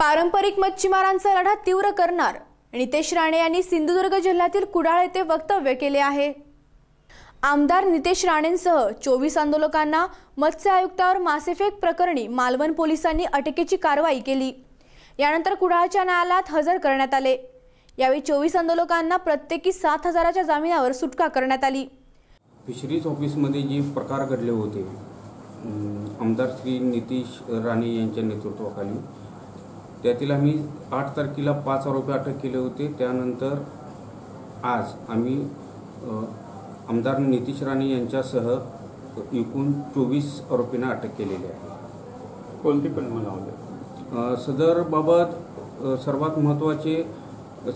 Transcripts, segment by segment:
पारंपरिक मच्छीमारांचा लढा तीव्र करणार. नितेश राणे यांनी सिंधुदुर्ग जिल्ह्यातील कुडाळ येथे वक्तव्य केले आहे. आमदार नितेश राणेंसह चोवीस आंदोलकांना मत्स्य आयुक्तावर मासेफेक प्रकरणी मालवण पोलिसांनी अटकेची कारवाई केली. यानंतर कुडाळच्या न्यायालयात हजर करण्यात आले. यावेळी चोवीस आंदोलकांना प्रत्येकी सात हजाराच्या जामिनावर सुटका करण्यात आली. फिशरीज ऑफिसमध्ये जे प्रकार घडले होते आमदार श्री नितेश राणे यांच्या नेतृत्वाखाली त्यातील आम्ही आठ तारखेला पाच आरोपी अटक केले होते. त्यानंतर आज आम्ही आमदार नितीश राणे यांच्यासह एकूण चोवीस आरोपींना अटक केलेली आहे. कोणती पण अ, सदरबाबत सर्वात महत्त्वाचे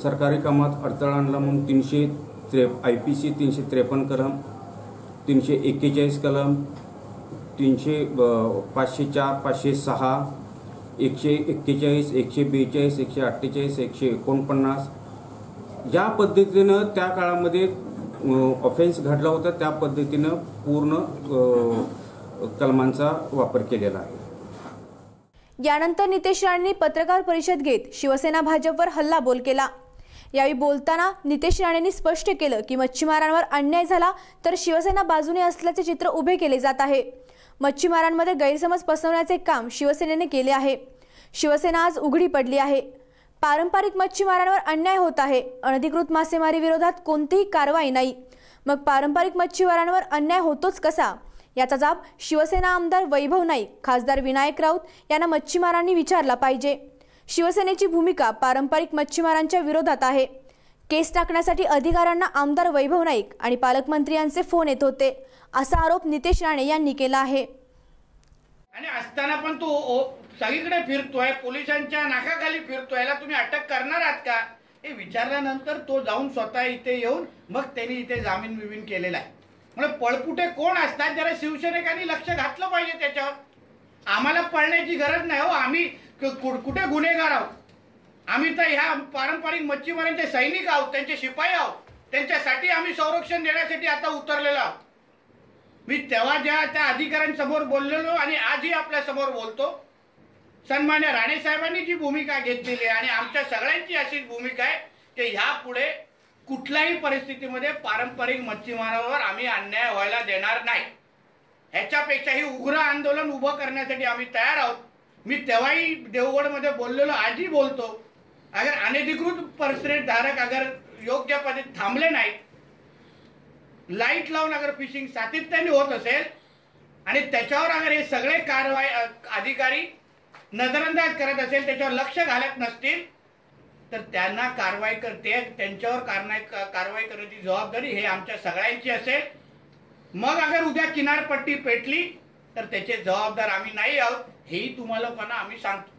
सरकारी कामात अडथळा आणला म्हणून तीनशे त्रे आय पी सी तीनशे त्रेपन्न कलम तीनशे एक्केचाळीस कलम तीनशे पाचशे चार पाचशे सहा एकशे एक्केचाळीस एकशे बेचाळीस एकशे अठ्ठेचाळीस एकशे एकोणपन्नास. ज्या पद्धतीनं त्या काळामध्ये ऑफेन्स घडला होता त्या पद्धतीनं पूर्ण कलमांचा वापर केलेला आहे. यानंतर नितेश राणेंनी पत्रकार परिषद घेत शिवसेना भाजपवर हल्लाबोल केला. यावेळी बोलताना नितेश राणेंनी स्पष्ट केलं की मच्छीमारांवर अन्याय झाला तर शिवसेना बाजूने असल्याचे चित्र उभे केले जात आहे. मच्छीमारांमध्ये गैरसमज पसरवण्याचे काम शिवसेनेने केले आहे. शिवसेना आज उघडी पडली आहे. पारंपरिक मच्छीमारांवर अन्याय होत आहे. अनधिकृत मासेमारी विरोधात कोणतीही कारवाई नाही. मग पारंपरिक मच्छीमारांवर अन्याय होतोच कसा? याचा जाब शिवसेना आमदार वैभव नाईक खासदार विनायक राऊत यांना मच्छीमारांनी विचारला पाहिजे. शिवसेनेची भूमिका पारंपरिक मच्छीमारांच्या विरोधात आहे. केस टाकण्यासाठी अधिकाऱ्यांना आमदार वैभव नाईक आणि पालकमंत्री यांचे फोन येत होते असा आरोप नितेश राणे यांनी केला आहे. आणि असताना पण तो सगळीकडे फिरतोय पोलिसांच्या नाकाखाली फिरतोय याला तुम्ही अटक करणार आहात का? हे विचारल्यानंतर तो जाऊन स्वतः इथे येऊन मग त्यांनी इथे जामीन बिमीन केलेला आहे. म्हणजे पळपुटे कोण असतात? जरा शिवसैनिकांनी लक्ष घातलं पाहिजे त्याच्यावर. आम्हाला पळण्याची गरज नाही हो. आम्ही कुठे गुन्हेगार आहोत? आम्ही तर ह्या पारंपरिक मच्छीमारांचे सैनिक आहोत त्यांचे शिपाई आहोत. त्यांच्यासाठी आम्ही संरक्षण देण्यासाठी आता उतरलेलो आहोत. मी तेव्हा ज्या त्या अधिकाऱ्यांसमोर बोललेलो आणि आजही आपल्यासमोर बोलतो. सन्मान्य राणे साहेबांनी जी भूमिका घेतलेली आहे आणि आमच्या सगळ्यांची अशीच भूमिका आहे की ह्या पुढे कुठल्याही परिस्थितीमध्ये पारंपरिक मच्छीमारावर आम्ही अन्याय व्हायला देणार नाही. ह्याच्यापेक्षाही उग्र आंदोलन उभं करण्यासाठी आम्ही तयार आहोत. मी तेव्हाही देवगडमध्ये बोललेलो आजही बोलतो. अगर अनधिकृत परसरेट धारक अगर योग्य पद्धतीत थांबले नाहीत लाइट लावून अगर फिशिंग सातत्याने होत असेल आणि त्याच्यावर अगर हे सगळे कारवाई अधिकारी नजरअंदाज करत असेल त्याच्यावर लक्ष घालत नसतील तर त्यांना कारवाई करते. त्यांच्यावर कारवाई कारवाई करण्याची जबाबदारी हे आमच्या सगळ्यांची असेल. मग अगर उद्या किनारपट्टी पेटली तर त्याचे जबाबदार आम्ही नाही आहोत. हेही तुम्हाला पण आम्ही सांगतो.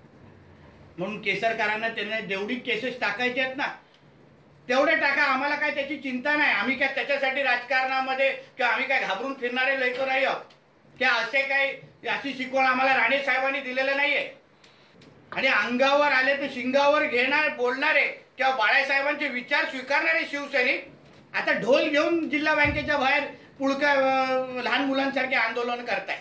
म्हणून केसरकरांना त्यांना जेवढी केसेस टाकायचे आहेत ना तेवढे टाका. आम्हाला काय त्याची चिंता नाही. आम्ही काय त्याच्यासाठी राजकारणामध्ये किंवा आम्ही काय घाबरून फिरणारे लोक नाही आहोत. किंवा असे काही अशी शिकवण आम्हाला राणे साहेबांनी दिलेलं नाहीये. आणि अंगावर आले तर शिंगावर घेणार बोलणारे किंवा बाळासाहेबांचे विचार स्वीकारणारे शिवसैनिक आता ढोल घेऊन जिल्हा बँकेच्या बाहेर पुळका लहान मुलांसारखे आंदोलन करताय